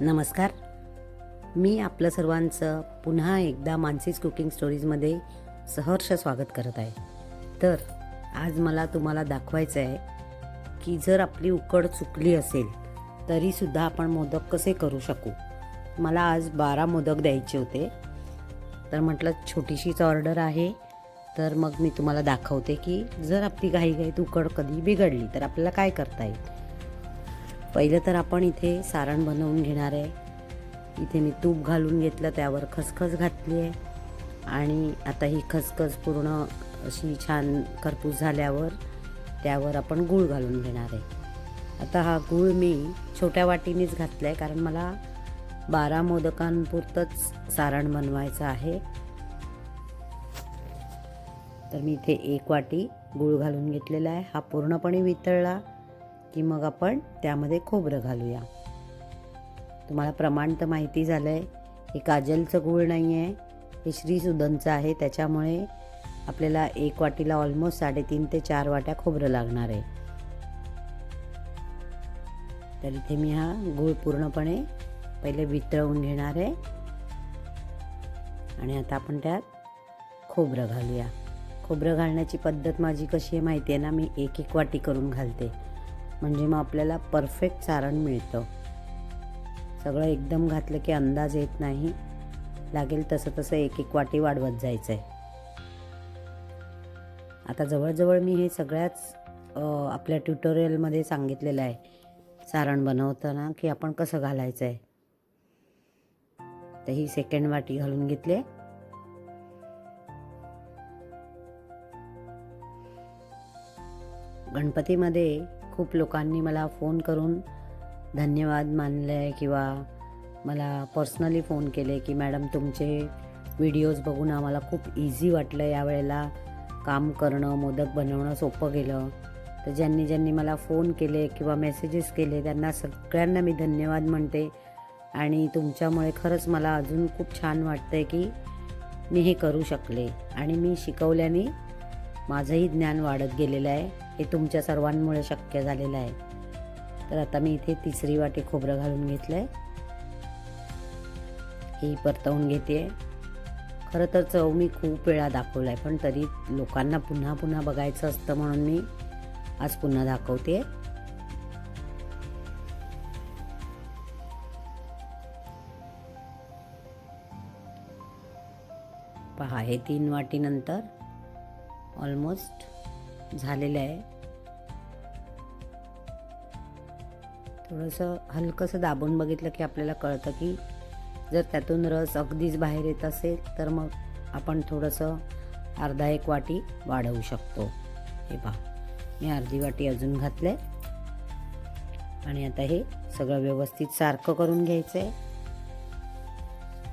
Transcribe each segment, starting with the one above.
नमस्कार. मी आपलं सर्वांचं पुन्हा एकदा मानसीस कुकिंग स्टोरीजमध्ये सहर्ष स्वागत करत आहे. तर आज मला तुम्हाला दाखवायचं आहे की जर आपली उकड चुकली असेल तरीसुद्धा आपण मोदक कसे करू शकू? मला आज बारा मोदक द्यायचे होते. तर म्हटलं छोटीशीच ऑर्डर आहे. तर मग मी तुम्हाला दाखवते की जर आपली घाईघाईत उकड कधी बिघडली तर आपल्याला काय करता येईल? पहिलं तर आपण इथे सारण बनवून घेणार आहे. इथे मी तूप घालून घेतलं त्यावर खसखस घातली आहे. आणि आता ही खसखस पूर्ण अशी छान खरपूस झाल्यावर त्यावर आपण गूळ घालून घेणार आहे. आता हा गूळ मी छोट्या वाटीनेच घातला आहे कारण मला बारा मोदकांपुरतंच सारण बनवायचं आहे. तर मी इथे एक वाटी गूळ घालून घेतलेला आहे. हा पूर्णपणे वितळला. की मग आपण त्यामध्ये खोबरं घालूया. तुम्हाला प्रमाण तर माहिती झालं आहे हे काजलचं गूळ नाही आहे हे श्रीसुदनचं आहे. त्याच्यामुळे आपल्याला एक वाटीला ऑलमोस्ट साडेतीन ते चार वाट्या खोबरं लागणार आहे. तर इथे मी हा गूळ पूर्णपणे पहिले वितळवून घेणार आहे. आणि आता आपण त्यात खोबरं घालूया. खोबरं घालण्याची पद्धत माझी कशी आहे माहिती आहे ना? मी एक एक वाटी करून घालते. म्हणजे मग आपल्याला परफेक्ट सारण मिळतं. सगळं एकदम घातलं की अंदाज येत नाही. लागेल तसं तसं एक एक वाटी वाढवत जायचं आहे आता जवळजवळ मी हे सगळ्याच आपल्या ट्युटोरियलमध्ये सांगितलेलं आहे. सारण बनवताना की आपण कसं घालायचं आहे तर ही सेकंड वाटी घालून घेतली गणपतीमध्ये खूप लोकांनी मला फोन करून धन्यवाद मानले आहे किंवा मला पर्सनली फोन केले की मॅडम तुमचे व्हिडिओज बघून आम्हाला खूप इझी वाटलं यावेळेला काम करणं मोदक बनवणं सोपं गेलं. तर ज्यांनी ज्यांनी मला फोन केले किंवा मेसेजेस केले त्यांना सगळ्यांना मी धन्यवाद म्हणते. आणि तुमच्यामुळे खरंच मला अजून खूप छान वाटतं आहे की मी हे करू शकले. आणि मी शिकवल्याने माझंही ज्ञान वाढत गेलेलं आहे. हे तुमच्या सर्वांमुळे शक्य झालेलं आहे. तर आता मी इथे तिसरी वाटी खोबरं घालून घेतलं आहे ही परतवून घेते. खरं तर चव मी खूप वेळा दाखवला आहे पण तरी लोकांना पुन्हा पुन्हा बघायचं असतं म्हणून मी आज पुन्हा दाखवते. पहा हे तीन वाटीनंतर ऑलमोस्ट झालेलं आहे. थोडंसं हलकंसं दाबून बघितलं की आपल्याला कळतं की जर त्यातून रस अगदीच बाहेर येत असेल तर मग आपण थोडंसं अर्धा एक वाटी वाढवू शकतो. हे पहा मी अर्धी वाटी अजून घातलं आहे आणि आता हे सगळं व्यवस्थित सारखं करून घ्यायचं आहे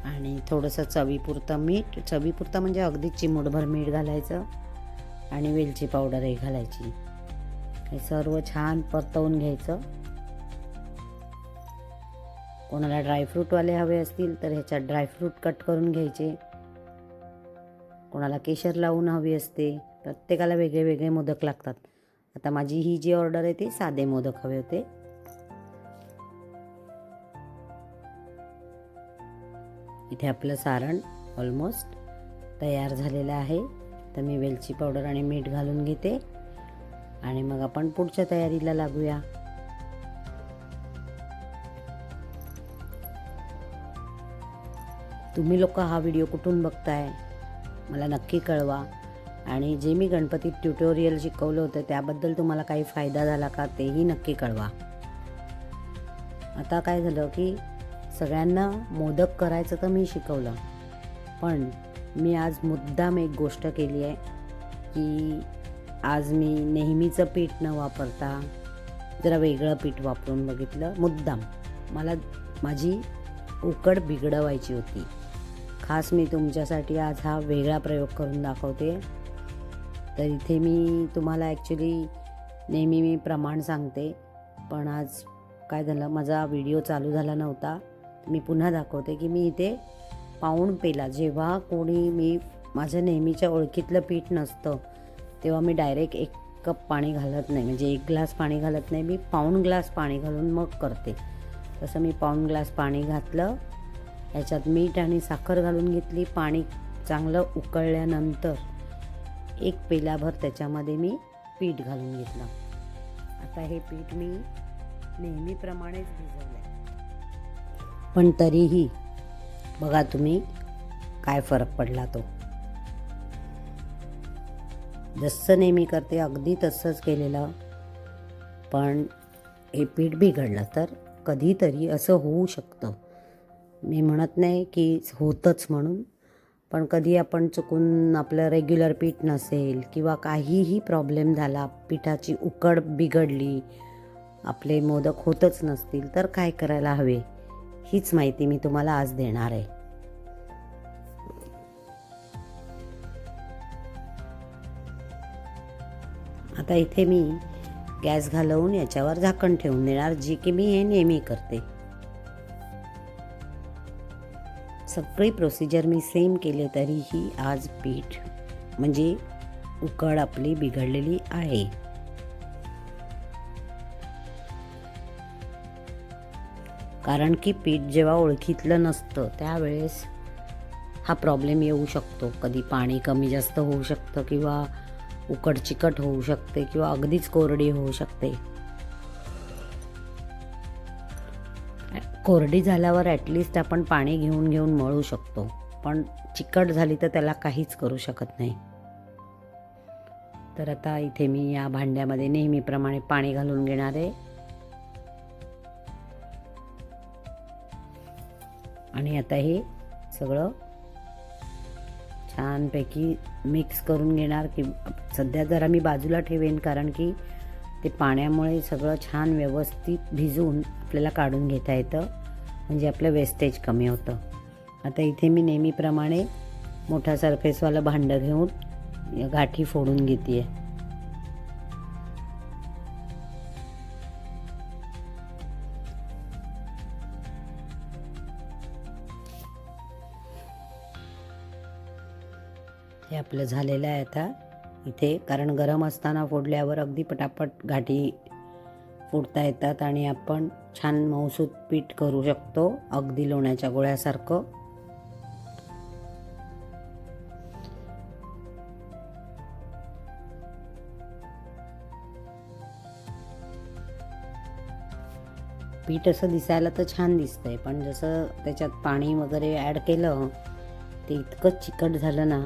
आणि थोडंसं चवीपुरतं मीठ चवीपुरतं म्हणजे अगदी चिमूटभर मीठ घालायचं. आणि वेलची पावडरही घालायची. हे सर्व छान परतवून घ्यायचं. कोणाला ड्रायफ्रूटवाले हवे असतील तर ह्याच्यात ड्रायफ्रूट कट करून घ्यायचे. कोणाला केशर लावून हवी असते. प्रत्येकाला वेगळे वेगळे मोदक लागतात. आता माझी ही जी ऑर्डर आहे ती साधे मोदक हवे होते. इथे आपलं सारण ऑलमोस्ट तयार झालेलं आहे. तर मी वेलची पावडर आणि मीठ घालून घेते. आणि मग आपण पुढच्या तयारीला लागूया. तुम्ही लोक हा व्हिडिओ कुठून बघताय? मला नक्की कळवा. आणि जे मी गणपती ट्युटोरियल शिकवलं होतं त्याबद्दल तुम्हाला काही फायदा झाला का तेही नक्की कळवा. आता काय झालं की सगळ्यांना मोदक करायचं तर मी शिकवलं. पण मी आज मुद्दाम एक गोष्ट केली आहे की आज मी नेहमीचं पीठ न वापरता जरा वेगळं पीठ वापरून बघितलं. मुद्दाम. मला माझी उकड बिघडवायची होती. खास मी तुमच्यासाठी आज हा वेगळा प्रयोग करून दाखवते. तर इथे मी तुम्हाला ॲक्च्युली नेहमी मी प्रमाण सांगते. पण आज काय झालं माझा व्हिडिओ चालू झाला नव्हता. मी पुन्हा दाखवते की मी इथे पाऊण पेला. जेव्हा कोणी मी माझ्या नेहमीच्या ओळखीतलं पीठ नसतं तेव्हा मी डायरेक्ट एक कप पाणी घालत नाही. म्हणजे एक ग्लास पाणी घालत नाही. मी पाऊण ग्लास पाणी घालून मग करते. तसं मी पाऊण ग्लास पाणी घातलं. याच्यात मीठ आणि साखर घालून घेतली. पाणी चांगलं उकळल्यानंतर एक पेल्याभर त्याच्यामध्ये मी पीठ घालून घेतलं. आता हे पीठ मी नेहमीप्रमाणेच भिजवलं पण तरीही बघा तुम्ही काय फरक पडला तो. जसं नेहमी करते अगदी तसंच केलेलं. पण हे पीठ बिघडलं तर कधीतरी असं होऊ शकतं. मी म्हणत नाही की होतंच म्हणून पण कधी आपण चुकून आपलं रेग्युलर पीठ नसेल किंवा काहीही प्रॉब्लेम झाला पिठाची उकड बिघडली आपले मोदक होतच नसतील तर काय करायला हवे? हीच माहिती मी तुम्हाला आज देणार आहे. आता इथे मी गॅस घालवून याच्यावर झाकण ठेवून देणार जी की मी हे नेहमी करते. सगळी प्रोसिजर मी सेम केले तरीही आज पीठ म्हणजे उकड आपली बिघडलेली आहे. कारण की पीठ जेव्हा ओळखीतलं नसतं त्यावेळेस हा प्रॉब्लेम येऊ शकतो. कधी पाणी कमी जास्त होऊ शकतं किंवा उकड चिकट होऊ शकते किंवा अगदीच कोरडी होऊ शकते. कोरडी झाल्यावर ॲटलिस्ट आपण पाणी घेऊन घेऊन मळू शकतो. पण चिकट झाली तर त्याला काहीच करू शकत नाही. तर आता इथे मी या भांड्यामध्ये नेहमीप्रमाणे पाणी घालून घेणार आहे. आणि आता हे सगळं छानपैकी मिक्स करून घेणार की सध्या जरा मी बाजूला ठेवेन कारण की ते पाण्यामुळे सगळं छान व्यवस्थित भिजवून आपल्याला काढून घेता येतं. म्हणजे आपलं वेस्टेज कमी होतं. आता इथे मी नेहमीप्रमाणे मोठा सरफेसवालं भांडं घेऊन गाठी फोडून घेते आहे हे आपलं झालेलं आहे आता. इथे कारण गरम असताना फोडल्यावर अगदी पटापट घाटी फोडता येतात आणि आपण छान मौसूद पीठ करू शकतो अगदी लोण्याच्या गोळ्यासारखं. पीठ असं दिसायला तर छान दिसतंय पण जसं त्याच्यात पाणी वगैरे ॲड केलं ते इतकं चिकट झालं ना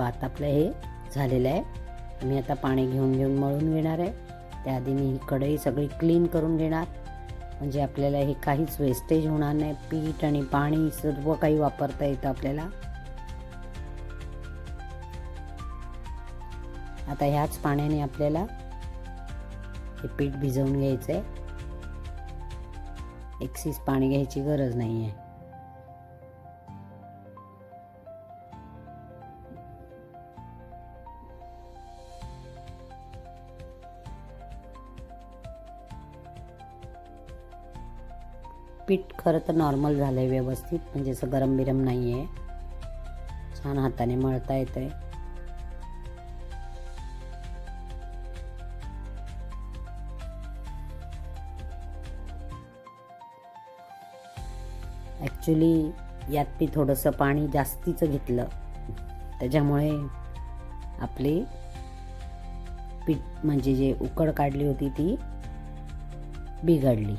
भात आपलं हे झालेलं आहे. मी आता पाणी घेऊन घेऊन मळून घेणार आहे. त्याआधी मी ही कढई सगळी क्लीन करून घेणार. म्हणजे आपल्याला हे काहीच वेस्टेज होणार नाही. पीठ आणि पाणी सर्व काही वापरता येतं आपल्याला. आता ह्याच पाण्याने आपल्याला हे पीठ भिजवून घ्यायचं आहे एक्सिस पाणी घ्यायची गरज नाही आहे खरं तर नॉर्मल झालं आहे व्यवस्थित म्हणजे असं गरम बिरम नाही आहे छान हाताने मळता येतं आहे ॲक्च्युली यात मी थोडंसं पाणी जास्तीचं घेतलं. त्याच्यामुळे आपली पीठ म्हणजे जे उकड काढली होती ती बिघडली.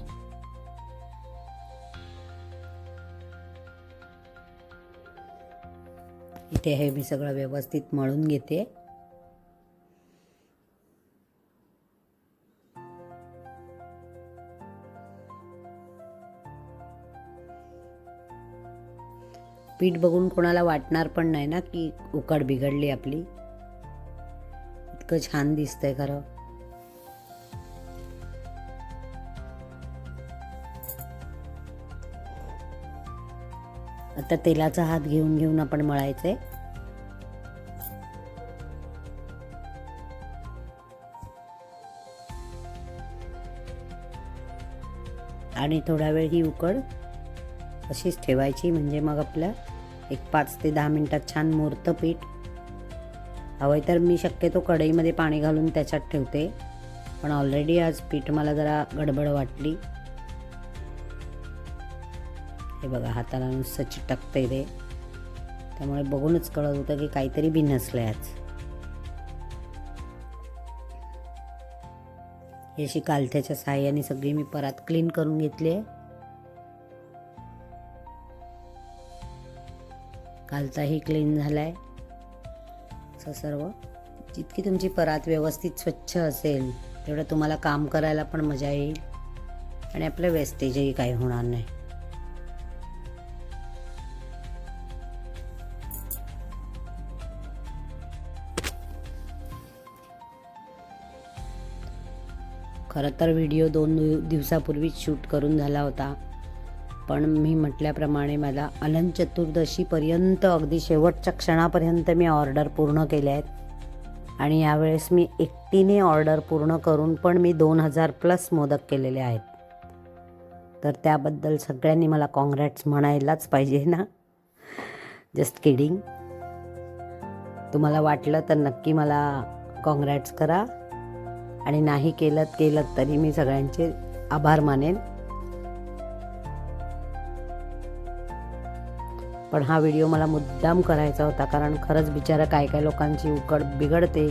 इथे हे मी सगळं व्यवस्थित मळून घेते. पीठ बघून कोणाला वाटणार पण नाही ना की उकड बिघडली आपली. इतकं छान दिसतंय खरं. आता तेलाचा हात घेऊन घेऊन आपण मळायचंय. आणि थोडा वेळ ही उकड अशीच ठेवायची म्हणजे मग आपलं एक पाच ते दहा मिनटात छान मुरतं पीठ. हवं तर मी शक्यतो कढईमध्ये पाणी घालून त्याच्यात ठेवते. पण ऑलरेडी आज पीठ मला जरा गडबड वाटली. हे बघा हाताला नुसतं चिटकते ते. त्यामुळे बघूनच कळत होतं की काहीतरी बिनसलंय आज. ही अशी कालथ्याच्या साह्याने सगळी मी परत क्लीन करून घेतली आहे. कालचाही क्लीन झाला आहे असं सर्व. जितकी तुमची परात व्यवस्थित स्वच्छ असेल तेवढं तुम्हाला काम करायला पण मजा येईल. आणि आपलं वेस्टेजही काही होणार नाही. खरं तर व्हिडिओ दोन दिवसापूर्वीच शूट करून झाला होता. पण मी म्हटल्याप्रमाणे मला अनंत चतुर्दशीपर्यंत अगदी शेवटच्या क्षणापर्यंत मी ऑर्डर पूर्ण केल्या आहेत. आणि यावेळेस मी एकटीने ऑर्डर पूर्ण करून पण मी दोन हजार प्लस मोदक केलेले आहेत. तर त्याबद्दल सगळ्यांनी मला कॉंग्रॅट्स म्हणायलाच पाहिजे ना. Just kidding. तुम्हाला वाटलं तर नक्की मला कॉंग्रॅट्स करा. आणि नाही केलं केलं तरी मी सगळ्यांचे आभार मानेन. पण हा व्हिडिओ मला मुद्दाम करायचा होता कारण खरंच बिचारा काय काय लोकांची उकड बिघडते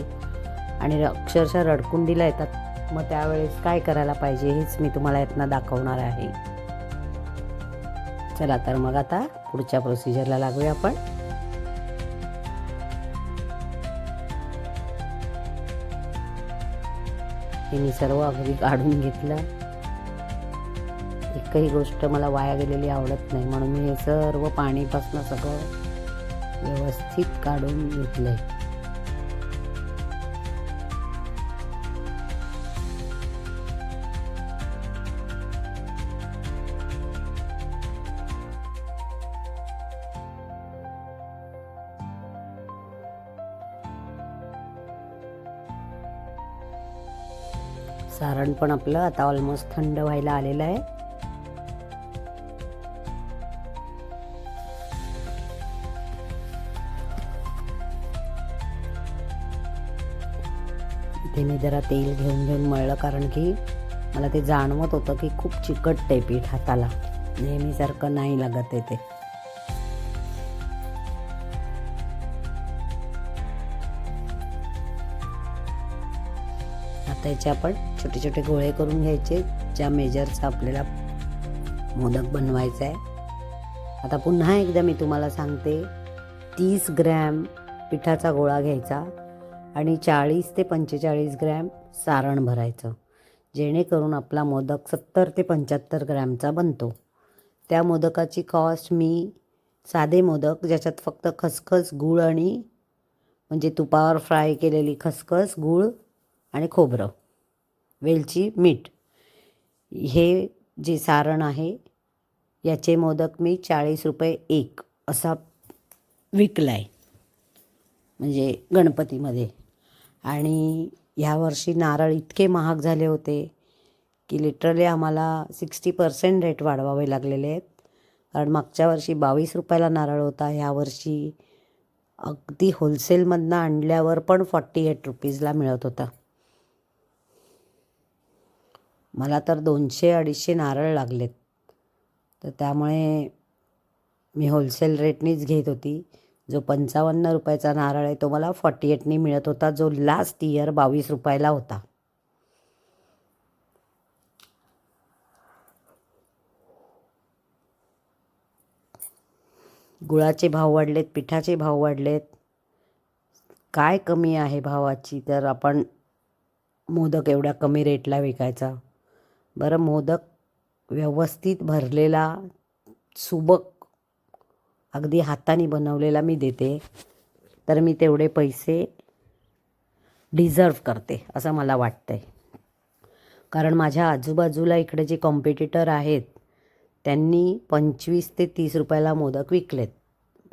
आणि अक्षरशः रडकुंडीला येतात. मग त्यावेळेस काय करायला पाहिजे हेच मी तुम्हाला यातनं दाखवणार आहे. चला तर मग आता पुढच्या प्रोसिजरला लागूया आपण. तिने मी सर्व अगदी काढून घेतलं. एकही गोष्ट मला वाया गेलेली आवडत नाही म्हणून मी हे सर्व पाणीपासून सगळं व्यवस्थित काढून घेतलं आहे सारण पण आपलं आता ऑलमोस्ट थंड व्हायला आलेलं आहे. इथे मी जरा तेल घेऊन घेऊन मळलं कारण की मला ते जाणवत होतं की खूप चिकट आहे पीठ हाताला. नेहमीसारखं नाही लागत आहे ते. आता याचे आपण छोटे छोटे गोळे करून घ्यायचे ज्या मेजरचा आपल्याला मोदक बनवायचा आहे. आता पुन्हा एकदा मी तुम्हाला सांगते तीस ग्रॅम पिठाचा गोळा घ्यायचा आणि चाळीस ते पंचेचाळीस ग्रॅम सारण भरायचं जेणेकरून आपला मोदक सत्तर ते पंच्याहत्तर ग्रॅमचा बनतो. त्या मोदकाची कॉस्ट मी साधे मोदक ज्याच्यात फक्त खसखस गूळ आणि म्हणजे तुपावर फ्राय केलेली खसखस गूळ आणि खोबरं वेलची मीठ. हे जे सारण आहे याचे मोदक मी चाळीस रुपये एक असा विकला आहे म्हणजे गणपतीमध्ये. आणि ह्यावर्षी नारळ इतके महाग झाले होते की लिटरली आम्हाला सिक्स्टी पर्सेंट रेट वाढवावे लागलेले आहेत. कारण मागच्या वर्षी बावीस रुपयाला नारळ होता ह्यावर्षी अगदी होलसेलमधनं आणल्यावर पण फॉर्टी एट रुपीजला मिळत होता. मला तर दोनशे अडीचशे नारळ लागलेत. तर त्यामुळे मी होलसेल रेटनीच घेत होती. जो पंचावन्न रुपयाचा नारळ आहे तो मला फॉर्टी एटनी मिळत होता जो लास्ट इयर बावीस रुपयाला होता. गुळाचे भाव वाढलेत पिठाचे भाव वाढलेत. काय कमी आहे भावाची? तर आपण मोदक एवढ्या कमी रेटला विकायचा. बरं मोदक व्यवस्थित भरलेला सुबक अगदी हाताने बनवलेला मी देते. तर मी तेवढे पैसे डिझर्व करते असं मला वाटतं आहे कारण माझ्या आजूबाजूला इकडे जे कॉम्पिटिटर आहेत त्यांनी पंचवीस ते तीस रुपयाला मोदक विकलेत.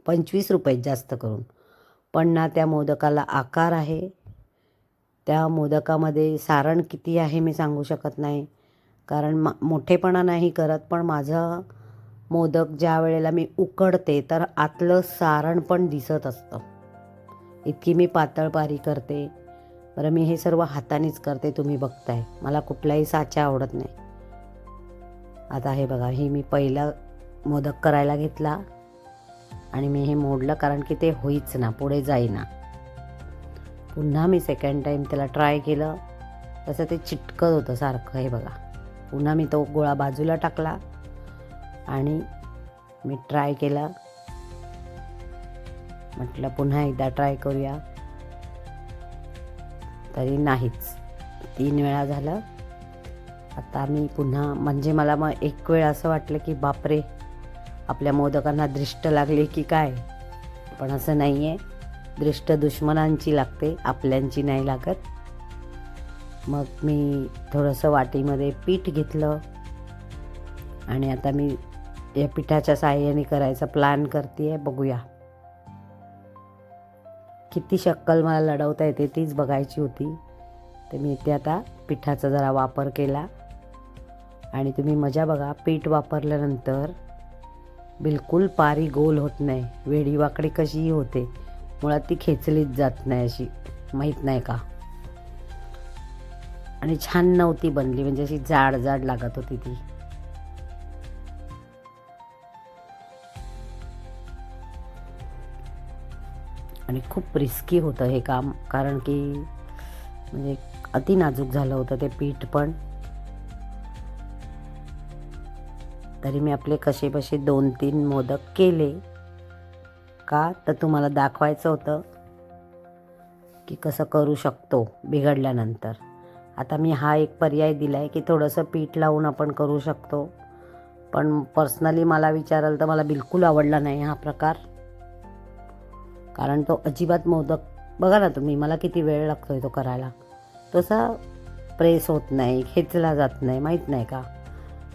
पंचवीस रुपये जास्त करून. पण ना त्या मोदकाला आकार आहे त्या मोदकामध्ये सारण किती आहे मी सांगू शकत नाही. कारण मा मोठेपणा नाही करत पण माझं मोदक ज्या वेळेला मी उकडते तर आतलं सारण पण दिसत असतं. इतकी मी पातळ पारी करते. बरं मी हे सर्व हातानेच करते तुम्ही बघताय. मला कुठलाही साचा आवडत नाही. आता हे बघा हे मी पहिला मोदक करायला घेतला आणि मी हे मोडलं कारण की ते होईच ना पुढे जाईना. पुन्हा मी सेकंड टाईम त्याला ट्राय केलं. तसं ते चिटकत होतं सारखं हे बघा. पुन्हा मी तो गोळा बाजूला टाकला आणि मी ट्राय केला. म्हटलं पुन्हा एकदा ट्राय करूया. तरी नाहीच. तीन वेळा झालं. आता मी पुन्हा म्हणजे मला मग एक वेळ असं वाटलं की बापरे आपल्या मोदकांना दृष्ट लागली की काय? पण असं नाही आहे दृष्ट दुश्मनांची लागते आपल्यांची नाही लागत. मग मी थोडंसं वाटीमध्ये पीठ घेतलं. आणि आता मी या पिठाच्या साह्याने करायचा प्लॅन करते बघूया. किती शक्कल मला लढवता येते तीच बघायची होती. तर मी इथे आता पिठाचा जरा वापर केला. आणि तुम्ही मजा बघा पीठ वापरल्यानंतर बिलकुल पारी गोल होत नाही. वेडी वाकडी कशीही होते. मुळात ती खेचलीच जात नाही अशी. माहीत नाही का? आणि छान नव्हती बनली म्हणजे अशी जाड जाड लागत होती ती. आणि खूप रिस्की होतं हे काम कारण की म्हणजे अति नाजूक झालं होतं ते पीठ पण. तरी मी आपले कसेबसे दोन तीन मोदक केले. का? तर तुम्हाला दाखवायचं होतं की कसं करू शकतो बिघडल्यानंतर. आता मी हा एक पर्याय दिला आहे की थोडंसं पीठ लावून आपण करू शकतो. पण पर्सनली मला विचाराल तर मला बिलकुल आवडला नाही हा प्रकार. कारण तो अजिबात मोदक बघा ना तुम्ही मला किती वेळ लागतो आहे तो करायला. तसा प्रेस होत नाही खेचला जात नाही माहीत नाही का?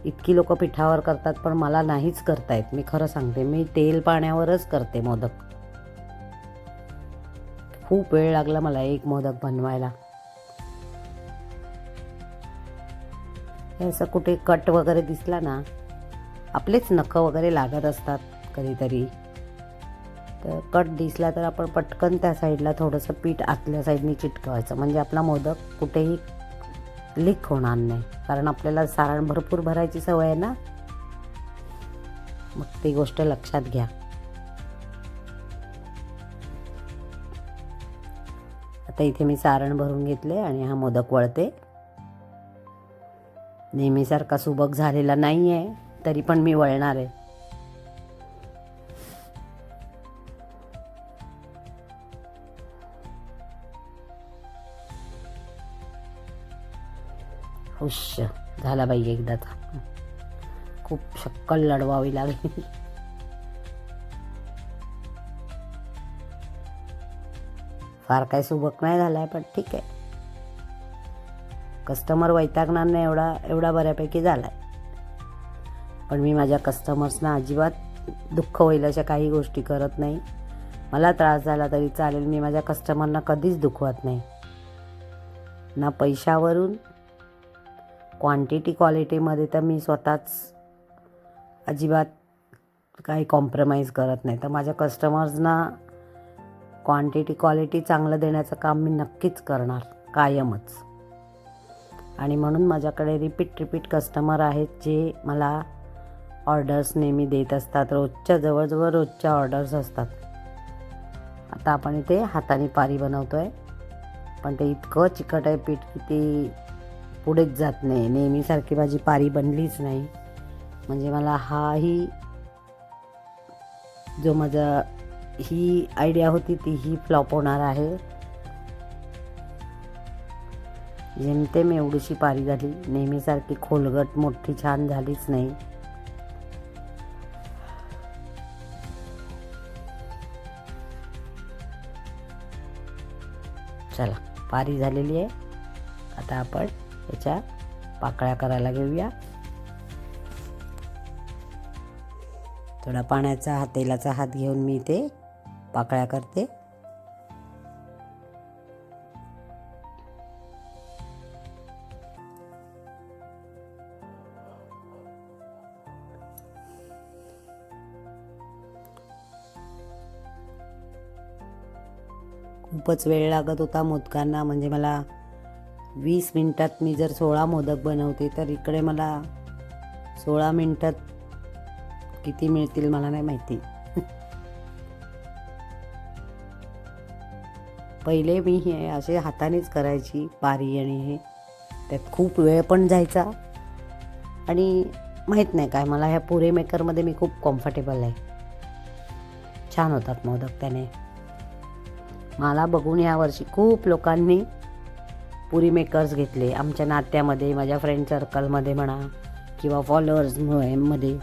इतकी लोक पिठावर करतात पण मला नाहीच करता येत. मी खरं सांगते मी तेल पाण्यावरच करते मोदक. खूप वेळ लागला मला एक मोदक बनवायला. हे असं कुठे कट वगैरे दिसला ना आपलेच नखं वगैरे लागत असतात कधीतरी. तर कट दिसला तर आपण पटकन त्या साईडला थोडंसं पीठ आतल्या साईडनी चिटकवायचं. म्हणजे आपला मोदक कुठेही लीक होणार नाही. कारण आपल्याला सारण भरपूर भरायची सवय आहे ना? मग ती गोष्ट लक्षात घ्या. आता इथे मी सारण भरून घेतले आणि हा मोदक वळते. नेहमीसारखा सुबक झालेला नाही आहे तरी पण मी वळणार आहे. खुश झाला बाई एकदाचा खूप शक्कल लढवावी लागली. फार काय सुबक नाही झालाय पण ठीक आहे. कस्टमर वैतागणार नाही एवढा एवढा बऱ्यापैकी झाला आहे पण मी माझ्या कस्टमर्सना अजिबात दुःख होईल अशा काही गोष्टी करत नाही. मला त्रास झाला तरी चालेल मी माझ्या कस्टमरना कधीच दुखवत नाही. ना पैशावरून क्वांटिटी क्वालिटीमध्ये तर मी स्वतःच अजिबात काही कॉम्प्रोमाइज करत नाही. तर माझ्या कस्टमर्सना क्वांटिटी क्वालिटी चांगलं देण्याचं काम मी नक्कीच करणार कायमच. आणि म्हणून माझ्याकडे रिपीट रिपीट कस्टमर आहेत जे मला ऑर्डर्स नेहमी देत असतात. रोजच्या जवळजवळ रोजच्या ऑर्डर्स असतात. आता आपण इथे हाताने पारी बनवतो आहे पण ते इतकं चिकट आहे पीठ की ते पुढेच जात नाही. नेहमीसारखी माझी पारी बनलीच नाही. म्हणजे मला हाही जो माझा ही आयडिया होती ती ही फ्लॉप होणार आहे. जेमतेम एवढीशी पारी झाली. नेहमीसारखी खोलगट मोठी छान झालीच नाही. चला पारी झालेली आहे. आता आपण याच्या पाकळ्या करायला घेऊया. थोडा पाण्याचा हातेलाचा हात घेऊन मी ते पाकळ्या करते. खूपच वेळ लागत होता मोदकांना. म्हणजे मला वीस मिनटात मी जर सोळा मोदक बनवते तर इकडे मला सोळा मिनटात किती मिळतील मला नाही माहिती. पहिले मी हे असे हातानेच करायची पारी आणि हे. त्यात खूप वेळ पण जायचा. आणि माहीत नाही काय मला ह्या पुरे मेकरमध्ये मी खूप कम्फर्टेबल आहे. छान होतात मोदक त्याने. मला बघून यावर्षी खूप लोकांनी पुरी मेकर्स घेतले. आमच्या नात्यामध्ये माझ्या फ्रेंड सर्कलमध्ये म्हणा किंवा फॉलोअर्समध्ये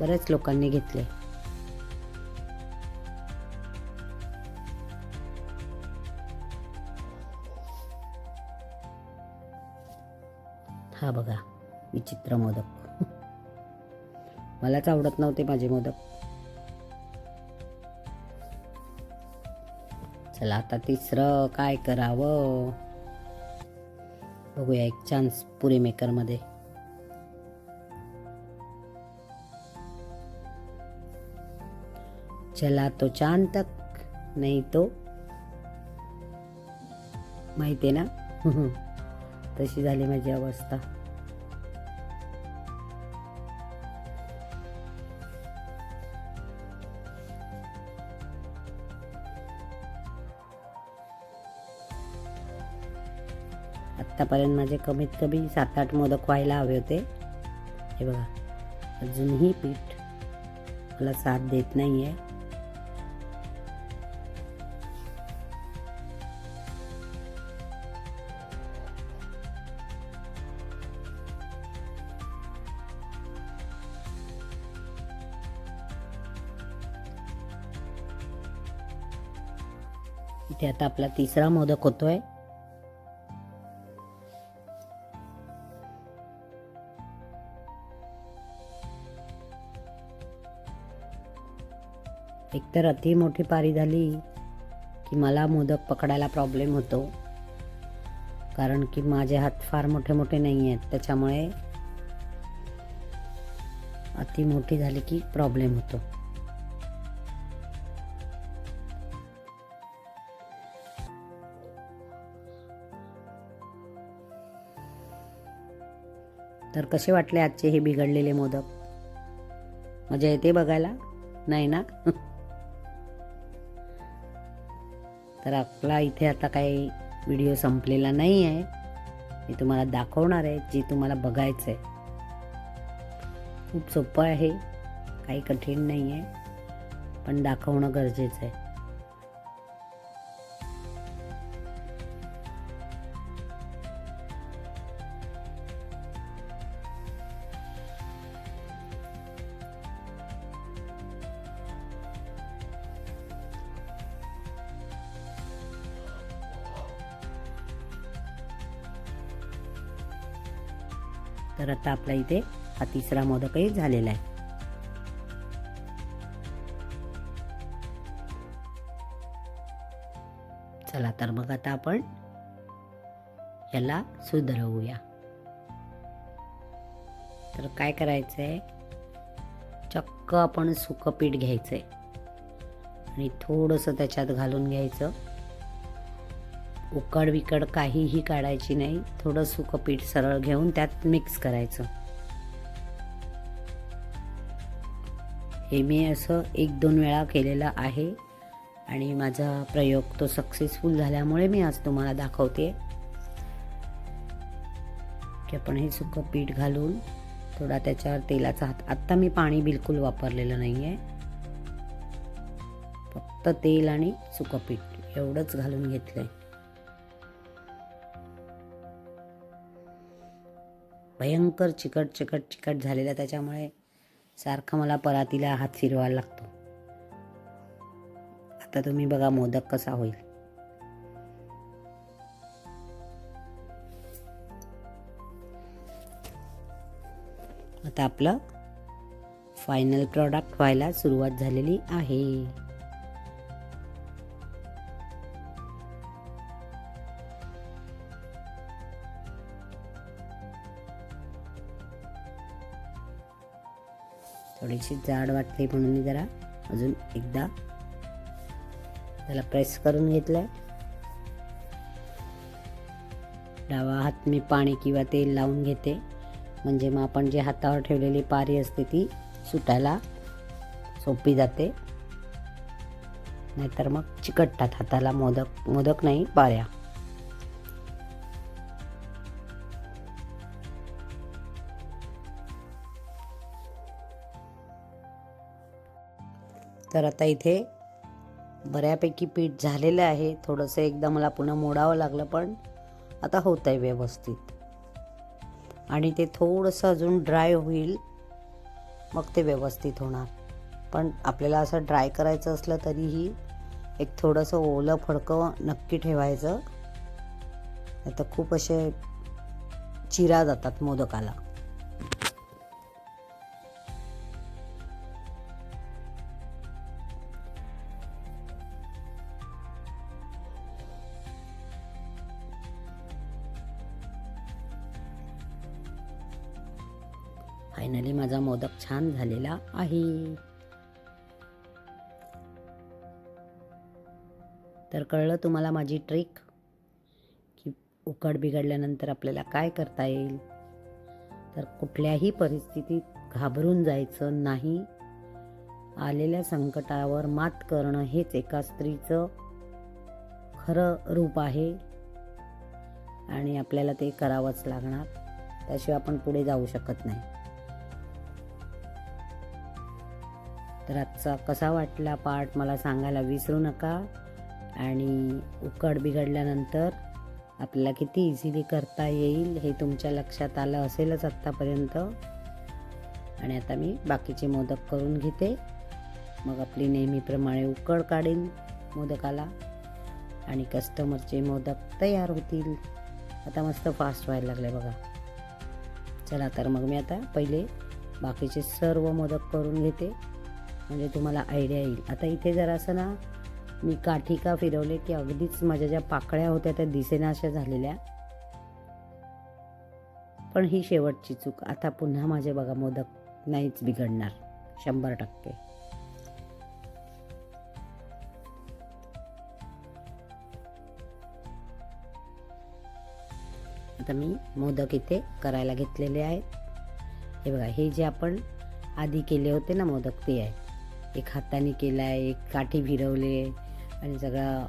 बरेच लोकांनी घेतले. हा बघा विचित्र मोदक. मलाच आवडत नव्हते माझे मोदक. चला आता तिसरं काय करावं? बघूया एक चान्स पुरे मेकरमध्ये चला तो चांद तक नाही तो. माहिती आहे ना? तशी झाली माझी अवस्था. आत्तापर्यंत माझे कमीत कमी सात आठ मोदक व्हायला हवे होते. हे बघा अजूनही पीठ मला साथ देत नाही आहे इथे आता आपला तिसरा मोदक होतोय. एकतर अति मोठी पारी झाली की मला मोदक पकडायला प्रॉब्लेम होतो. कारण की माझे हात फार मोठे मोठे नाही आहेत त्याच्यामुळे अति मोठी झाली की प्रॉब्लेम होतो. तर कसे वाटले आजचे हे बिघडलेले मोदक? मजा येते बघायला नाही ना? तर आपला इथे आता काही व्हिडिओ संपलेला नाही आहे मी तुम्हाला दाखवणार आहे जे तुम्हाला बघायचं आहे खूप सोपं आहे काही कठीण नाही आहे पण दाखवणं गरजेचं आहे. आता आपला इथे हा तिसरा मोदकही झालेला आहे. चला तर मग आता आपण याला सुधरवूया. तर काय करायचंय? चक्क आपण सुकं पीठ घ्यायचंय. आणि थोडंसं त्याच्यात घालून घ्यायचं. उकड विकड काहीही काढायची नाही. थोडं सुकं पीठ सरळ घेऊन त्यात मिक्स करायचं. हे मी असं एक दोन वेळा केलेलं आहे आणि माझा प्रयोग तो सक्सेसफुल झाल्यामुळे मी आज तुम्हाला दाखवते. की आपण हे सुकं पीठ घालून थोडा त्याच्यावर तेलाचा हात आत्ता मी पाणी बिलकुल वापरलेलं नाही आहे फक्त तेल आणि सुकं पीठ एवढंच घालून घेतलं आहे भयंकर चिकट चिकट चिकट झालेला त्याच्यामुळे सारखं मला परातीला हात फिरवायला लागतो. आता तुम्ही बघा मोदक कसा होईल. आता आपलं फायनल प्रॉडक्ट व्हायला सुरुवात झालेली आहे. थोडीशी जाड वाटली म्हणून मी जरा अजून एकदा त्याला प्रेस करून घेतलं डावा हात मी पाणी किंवा तेल लावून घेते. म्हणजे मग आपण जे हातावर ठेवलेली पारी असते ती सुटायला सोपी जाते. नाहीतर मग चिकटतात हाताला मोदक मोदक नाही पाऱ्या. तर आता इथे बऱ्यापैकी पीठ झालेलं आहे. थोडंसं एकदा मला पुन्हा मोडावं लागलं पण आता होत आहे व्यवस्थित. आणि ते थोडंसं अजून ड्राय होईल मग ते व्यवस्थित होणार. पण आपल्याला असं ड्राय करायचं असलं तरीही एक थोडंसं ओलं फडकं नक्की ठेवायचं. नाही तर खूप असे चिरा जातात मोदकाला. छान झालेला आहे. तर कळलं तुम्हाला माझी ट्रिक की उकड बिघडल्यानंतर आपल्याला काय करता येईल? तर कुठल्याही परिस्थितीत घाबरून जायचं नाही. आलेल्या संकटावर मात करणं हेच एका स्त्रीचं खरं रूप आहे. आणि आपल्याला ते करावंच लागणार. त्याशिवाय आपण पुढे जाऊ शकत नाही. तर आजचा कसा वाटला पार्ट मला सांगायला विसरू नका. आणि उकड बिघडल्यानंतर आपल्याला किती इझिली करता येईल हे तुमच्या लक्षात आलं असेलच आत्तापर्यंत. आणि आता मी बाकीचे मोदक करून घेते. मग आपली नेहमीप्रमाणे उकड काढेन मोदकाला. आणि कस्टमरचे मोदक तयार होतील. आता मस्त फास्ट व्हायला लागले बघा. चला तर मग मी आता पहिले बाकीचे सर्व मोदक करून घेते. म्हणजे तुम्हाला आयडिया येईल. आता इथे जरासं ना मी काठी का फिरवले की अगदीच माझ्या ज्या पाकळ्या होत्या त्या दिसेनाशा झालेल्या. पण ही शेवटची चूक. आता पुन्हा माझे बघा मोदक नाहीच बिघडणार. शंभर टक्के. आता मी मोदक इथे करायला घेतलेले आहेत. हे बघा हे जे आपण आधी केले होते ना मोदक ते आहे एक हाताने केला आहे एक काठी फिरवले आणि सगळा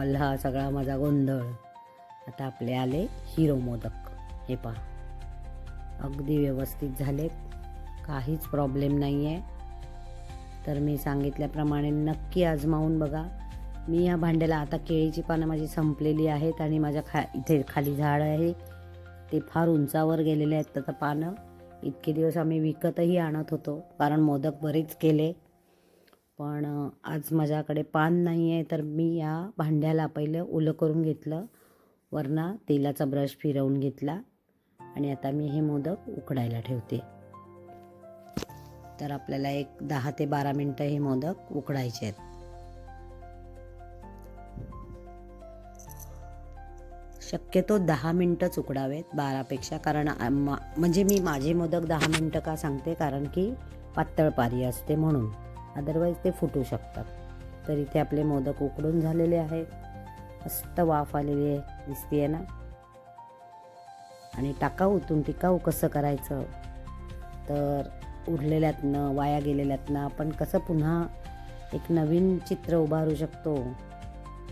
अल्हा सगळा माझा गोंधळ. आता आपले आले हिरो मोदक. हे पहा. अगदी व्यवस्थित झाले काहीच प्रॉब्लेम नाही आहे तर मी सांगितल्याप्रमाणे नक्की आजमावून बघा. मी या भांड्याला आता केळीची पानं माझी संपलेली आहेत आणि माझ्या खा इथे खाली झाड आहे. ते फार उंचावर गेलेले आहेत तर पानं. इतके दिवस आम्ही विकतही आणत होतो कारण मोदक बरेच केले. पण आज माझ्याकडे पान नाही आहे तर मी या भांड्याला पहिलं ओलं करून घेतलं. वरना तेलाचा ब्रश फिरवून घेतला आणि आता मी हे मोदक उकडायला ठेवते. तर आपल्याला एक दहा ते बारा मिनटं हे मोदक उकडायचे आहेत. शक्यतो दहा मिनटंच उकडावेत बारापेक्षा कारण मा- म्हणजे मी माझे मोदक दहा मिनटं का सांगते कारण की पातळ पारी असते म्हणून. अदरवाईज ते फुटू शकतात. तर इथे आपले मोदक उकडून झालेले आहेत. मस्त वाफ आलेली आहे दिसते ना? आणि टाकाऊतून टिकाऊ कसं करायचं? तर उरलेल्यातनं वाया गेलेल्यातनं आपण कसं पुन्हा एक नवीन चित्र उभारू शकतो?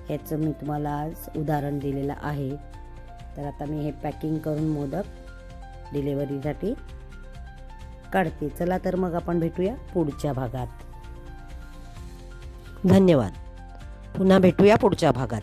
ह्याचं मी तुम्हाला आज उदाहरण दिलेलं आहे. तर आता मी हे पॅकिंग करून मोदक डिलेवरीसाठी काढते. चला तर मग आपण भेटूया पुढच्या भागात. धन्यवाद. पुन्हा भेटूया पुढच्या भागात.